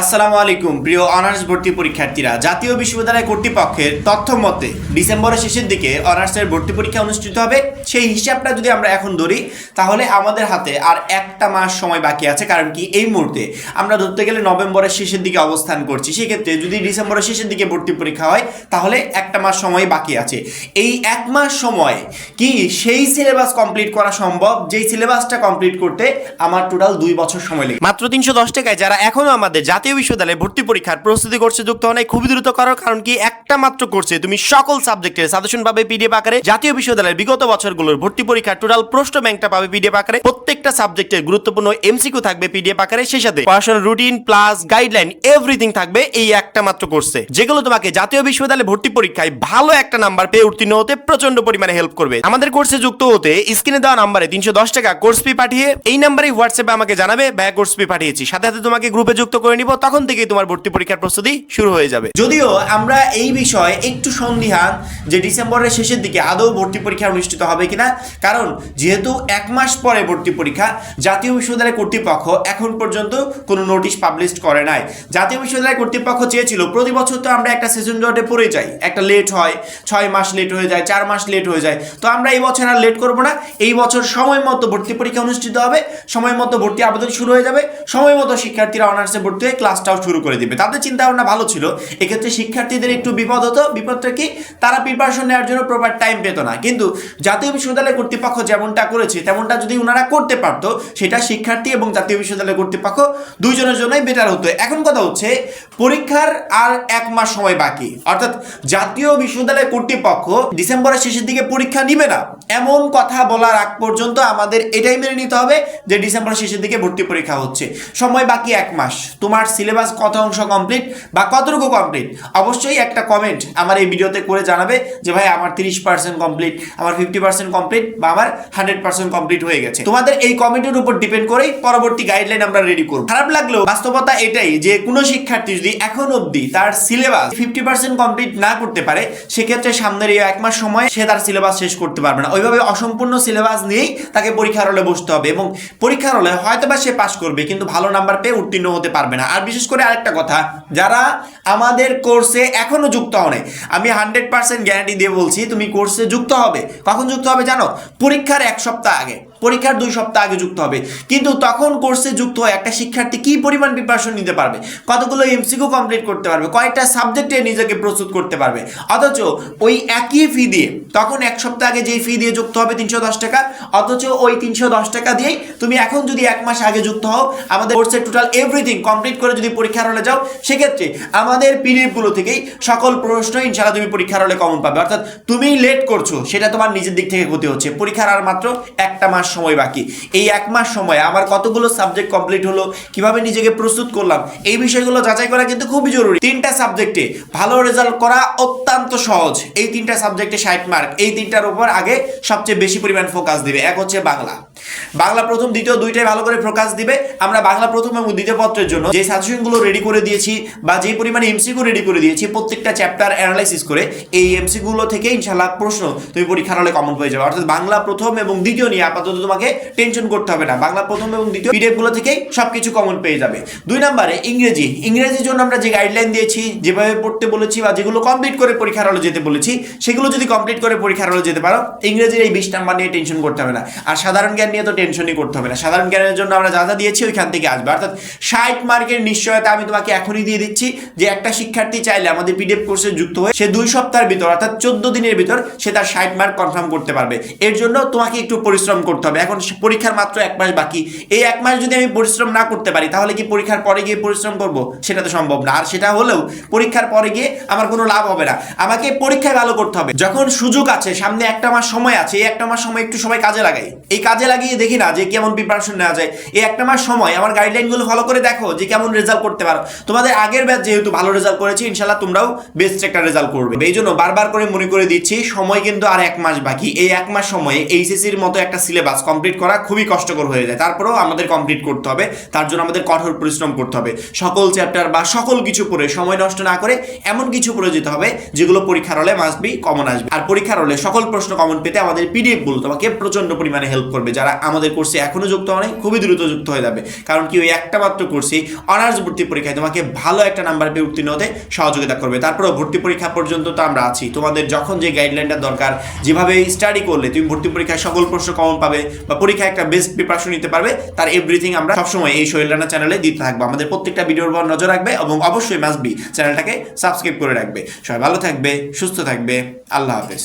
আসসালামু আলাইকুম, প্রিয় অনার্স ভর্তি পরীক্ষার্থীরা। জাতীয় বিশ্ববিদ্যালয় কর্তৃপক্ষের তথ্য মতে, ডিসেম্বরের শেষের দিকে অনার্সের ভর্তি পরীক্ষা অনুষ্ঠিত হবে। সেই হিসাবটা যদি আমরা এখন ধরি, তাহলে আমাদের হাতে আর একটা মাস সময় বাকি আছে, কারণ কি এই মুহূর্তে আমরা ধরতে গেলে নভেম্বরের শেষের দিকে অবস্থান করছি। সেক্ষেত্রে যদি ডিসেম্বরের শেষের দিকে ভর্তি পরীক্ষা হয়, তাহলে একটা মাস সময় বাকি আছে। এই এক মাস সময় কি সেই সিলেবাস কমপ্লিট করা সম্ভব? যেই সিলেবাসটা কমপ্লিট করতে আমার টোটাল দুই বছর সময় লেগে মাত্র তিনশো দশ টাকায় যারা এখনও আমাদের জাতীয় বিশ্ববিদ্যালয়ে ভর্তি পরীক্ষার প্রস্তুতি করছে, যুক্ত হন খুবই দ্রুত করো, কারণ কি একটা মাত্র করছে তুমি সকল সাবজেক্টের সাজেশন পাবে পিডিএফ আকারে। জাতীয় বিশ্ববিদ্যালয়ের বিগত বছরগুলোর ভর্তি পরীক্ষার টোটাল প্রশ্ন ব্যাংকটা পাবে পিডিএফ আকারে। প্রত্যেকটা সাবজেক্টের গুরুত্বপূর্ণ এমসিকিউ থাকবে পিডিএফ আকারে। সেই সাথে পড়াশোনার রুটিন প্লাস গাইডলাইন, এভরিথিং থাকবে এই একটা মাত্র কোর্সে। যেগুলো তোমাকে জাতীয় বিশ্ববিদ্যালয়ে ভর্তি পরীক্ষায় ভালো একটা নাম্বার পেয়ে উত্তীর্ণ হতে প্রচণ্ড পরিমাণে হেল্প করবে। আমাদের কোর্সে যুক্ত হতে স্ক্রিনে দেওয়া নাম্বারে তিনশো দশ টাকা কোর্স ফি পাঠিয়ে এই নাম্বারে হোয়াটসঅ্যাপে আমাকে জানাবে ব্যয় কোর্স ফি পাঠিয়েছি। সাথে সাথে তোমাকে গ্রুপে যুক্ত করে নিব। তখন থেকেই তোমার ভর্তি পরীক্ষার প্রস্তুতি শুরু হয়ে যাবে। যদিও আমরা এই বিষয়ে একটু সন্দিহান যে ডিসেম্বরের শেষের দিকে আদৌ ভর্তি পরীক্ষা অনুষ্ঠিত হবে কিনা? কারণ যেহেতু এক মাস পরে ভর্তি পরীক্ষা, জাতীয় বিশ্ববিদ্যালয় কর্তৃপক্ষ এখন পর্যন্ত কোনো নোটিশ পাবলিশ করে নাই। জাতীয় বিশ্ববিদ্যালয় কর্তৃপক্ষ চেয়েছিল, প্রতি বছর তো আমরা একটা সেশন জটে পড়ে যাই। একটা লেট হয়, ছয় মাস লেট হয়ে যায়, চার মাস লেট হয়ে যায়। তো আমরা এই বছর আর লেট করব না। এই বছর সময় মতো ভর্তি পরীক্ষা অনুষ্ঠিত হবে, সময় মতো ভর্তি আবেদন শুরু হয়ে যাবে, সময় মতো শিক্ষার্থীরা অনার্সে ভর্তি হয়ে ক্লাসটাও শুরু করে দিবে। তাদের চিন্তা ভাবনা ভালো ছিল। এক্ষেত্রে শিক্ষার্থীদের একটু বিপদ হতো। বিপদটা কি? তারা প্রিপারেশন নেওয়ার জন্য প্রপার টাইম পেত না। কিন্তু জাতীয় বিশ্ববিদ্যালয় কর্তৃপক্ষ যেমনটা করেছে, তেমনটা যদি ওনারা করতে পারতো, সেটা শিক্ষার্থী এবং জাতীয় বিশ্ববিদ্যালয় কর্তৃপক্ষ দুইজনের জন্যই বেটার হতো। এখন কথা হচ্ছে, পরীক্ষার আর এক মাস সময় বাকি। অর্থাৎ জাতীয় বিশ্ববিদ্যালয় কর্তৃপক্ষ ডিসেম্বরের শেষের দিকে পরীক্ষা নিবে না। এমন কথা বলার আগ পর্যন্ত আমাদের এটাই মেনে নিতে হবে যে ডিসেম্বরের শেষের দিকে ভর্তি পরীক্ষা হচ্ছে। সময় বাকি এক মাস। তোমার সিলেবাস কত অংশ কমপ্লিট বা কতটুকু কমপ্লিট অবশ্যই একটা কমেন্ট আমার এই ভিডিওতে করে জানাবে যে, ভাই, আমার তিরিশ পার্সেন্ট কমপ্লিট আমার ফিফটি পার্সেন্ট কমপ্লিট বা আমার হান্ড্রেড পার্সেন্ট কমপ্লিট হয়ে গেছে। তোমাদের এই কমেন্টের উপর ডিপেন্ড করেই পরবর্তী গাইডলাইন আমরা রেডি করব। খারাপ লাগলেও বাস্তবতা এটাই যে কোনো শিক্ষার্থী যদি এখন অবধি তার সিলেবাস ফিফটি পার্সেন্ট কমপ্লিট না করতে পারে, সেক্ষেত্রে সামনের এই এক মাস সময় সে তার সিলেবাস শেষ করতে পারবে না। ওইভাবে অসম্পূর্ণ সিলেবাস নিয়েই তাকে পরীক্ষার হলে বসতে হবে এবং পরীক্ষার হলে হয়তো বা সে পাশ করবে কিন্তু ভালো নাম্বার পেয়ে উত্তীর্ণ হতে পারবে না। আর বিশেষ করে আরেকটা কথা, যারা আমাদের কোর্সে এখনও যুক্ত হনে আমি হান্ড্রেড পার্সেন্ট গ্যারান্টি দিয়ে বলছি, তুমি কোর্সে যুক্ত হবে। কখন যুক্ত হবে? জানো? পরীক্ষার এক সপ্তাহ আগে। পরীক্ষার দুই সপ্তাহ আগে যুক্ত হবে। কিন্তু তখন কোর্সে যুক্ত হয়ে একটা শিক্ষার্থী কি পরিমাণ প্রিপারেশন নিতে পারবে? কতগুলো এমসিকিউ কমপ্লিট করতে পারবে? কয়েকটা সাবজেক্টে নিজেকে প্রস্তুত করতে পারবে? অথচ ওই একই ফি দিয়ে, তখন এক সপ্তাহ আগে যেই ফি দিয়ে যুক্ত হবে তিনশো দশ টাকা, অথচ ওই তিনশো দশ টাকা দিয়েই তুমি এখন যদি এক মাস আগে যুক্ত হও, আমাদের কোর্সের টোটাল এভরিথিং কমপ্লিট করে যদি পরীক্ষার হলে যাও, সেক্ষেত্রে আমাদের পিডিএফগুলো থেকেই সকল প্রশ্ন ইনশাআল্লাহ তুমি পরীক্ষার হলে কমন পাবে। অর্থাৎ তুমি লেট করছ, সেটা তোমার নিজের দিক থেকে ক্ষতি হচ্ছে। পরীক্ষার আর মাত্র একটা মাস সময় বাকি। এই এক মাস সময়, আমার কতগুলো সাবজেক্ট কমপ্লিট হলো, কীভাবে নিজেকে প্রস্তুত করলাম, এই বিষয়গুলো যাচাই করা কিন্তু খুবই জরুরি। তিনটা সাবজেক্টে ভালো রেজাল্ট করা অত্যন্ত সহজ। এই তিনটা সাবজেক্টে ষাট মার্ক এই তিনটার উপর আগে সবচেয়ে বেশি পরিমাণ ফোকাস দিবে। এক হচ্ছে বাংলা। বাংলা প্রথম, দ্বিতীয় দুইটাই ভালো করে ফোকাস দিবে। আমরা বাংলা প্রথম এবং দ্বিতীয় পত্রের জন্য যে সাজেশনগুলো রেডি করে দিয়েছি বা যে পরিমাণে এমসিকিউ রেডি করে দিয়েছি, প্রত্যেকটা চ্যাপ্টার অ্যানালাইসিস করে এই এমসিকিউগুলো থেকে ইনশাল্লাহ প্রশ্ন তুমি পরীক্ষার হলে কমন হয়ে যাবে। অর্থাৎ বাংলা প্রথম এবং দ্বিতীয় নিয়ে আপাতত তোমাকে টেনশন করতে হবে না। বাংলা প্রথম এবং দ্বিতীয় পিডিএফগুলো থেকেই সবকিছু কমন পেয়ে যাবে। দুই নম্বরে ইংরেজি। ইংরেজির জন্য আমরা যে গাইডলাইন দিয়েছি, যেভাবে পড়তে বলেছি বা যেগুলো কমপ্লিট করে পরীক্ষার হলে যেতে বলেছি, সেগুলো যদি কমপ্লিট করে পরীক্ষার হলে যেতে পারো, ইংরেজির এই বিশ নাম্বার নিয়ে টেনশন করতে হবে না। আর সাধারণ নিয়ে তো টেনশনই করতে হবে না। সাধারণ জ্ঞানের জন্য আমরা যা যা দিয়েছি ওইখান থেকে আসবে। অর্থাৎ ষাট মার্কের নিশ্চয়তা আমি তোমাকে এখনই দিয়ে দিচ্ছি যে একটা শিক্ষার্থী চাইলে আমাদের পিডিএফ কোর্সে যুক্ত হয়ে সে দুই সপ্তাহের ভিতর অর্থাৎ চোদ্দ দিনের ভিতর সে তার ষাট মার্ক কনফার্ম করতে পারবে। এর জন্য তোমাকে একটু পরিশ্রম করতে হবে। এখন পরীক্ষার মাত্র এক মাস বাকি। এই এক মাস যদি আমি পরিশ্রম না করতে পারি, তাহলে কি পরীক্ষার পরে গিয়ে পরিশ্রম করব? সেটা তো সম্ভব না। আর সেটা হলেও পরীক্ষার পরে গিয়ে আমার কোনো লাভ হবে না। আমাকে পরীক্ষায় ভালো করতে হবে। যখন সুযোগ আছে, সামনে একটা মাস সময় আছে, এই একটা মাস সময় একটু সময় কাজে লাগাই। এই কাজে লাগিয়ে দেখি না যে কেমন প্রিপারেশন নেওয়া যায়। এই একটা মাস সময়, আমার গাইডলাইনগুলো ফলো করে দেখো যে কেমন রেজাল্ট করতে পারো। তোমাদের আগের ব্যাচ যেহেতু ভালো রেজাল্ট করেছে ইনশাল্লাহ তোমরাও বেস্ট একটা রেজাল্ট করবে। এই জন্য বারবার করে মনে করে দিচ্ছি, সময় কিন্তু আর এক মাস বাকি। এই এক মাস সময়ে এইচএসির মতো একটা সিলেবাস কমপ্লিট করা খুবই কষ্টকর হয়ে যায়। তারপরেও আমাদের কমপ্লিট করতে হবে। তার জন্য আমাদের কঠোর পরিশ্রম করতে হবে। সকল চ্যাপ্টার বা সকল কিছু পড়ে সময় নষ্ট না করে এমন কিছু পড়ে যেতে হবে, যেগুলো পরীক্ষার হলে মাস্ট বি কমন আসবে। আর পরীক্ষার হলে সকল প্রশ্ন কমন পেতে আমাদের পিডিএফগুলো তোমাকে প্রচণ্ড পরিমাণে হেল্প করবে। যারা আমাদের কোর্সে এখনও যুক্ত হয় খুবই দ্রুত যুক্ত হয়ে যাবে। কারণ কি, ওই একটা মাত্র কোর্সই অনার্স ভর্তি পরীক্ষায় তোমাকে ভালো একটা নাম্বার পেয়ে উত্তীর্ণ হতে সহযোগিতা করবে। তারপরেও ভর্তি পরীক্ষা পর্যন্ত তো আমরা আছি। তোমাদের যখন যে গাইডলাইনটা দরকার, যেভাবে স্টাডি করলে তুমি ভর্তি পরীক্ষায় সকল প্রশ্ন কমন পাবে বা পরীক্ষায় একটা বেস্ট প্রিপারেশন নিতে পারবে, তার এভরিথিং আমরা সবসময় এই শৈল রানা চ্যানেলে দিতে থাকব। আমাদের প্রত্যেকটা ভিডিওর উপর নজর রাখবে এবং অবশ্যই মাসবি চ্যানেলটাকে সাবস্ক্রাইব করে রাখবে। সবাই ভালো থাকবে, সুস্থ থাকবে। আল্লাহ হাফেজ।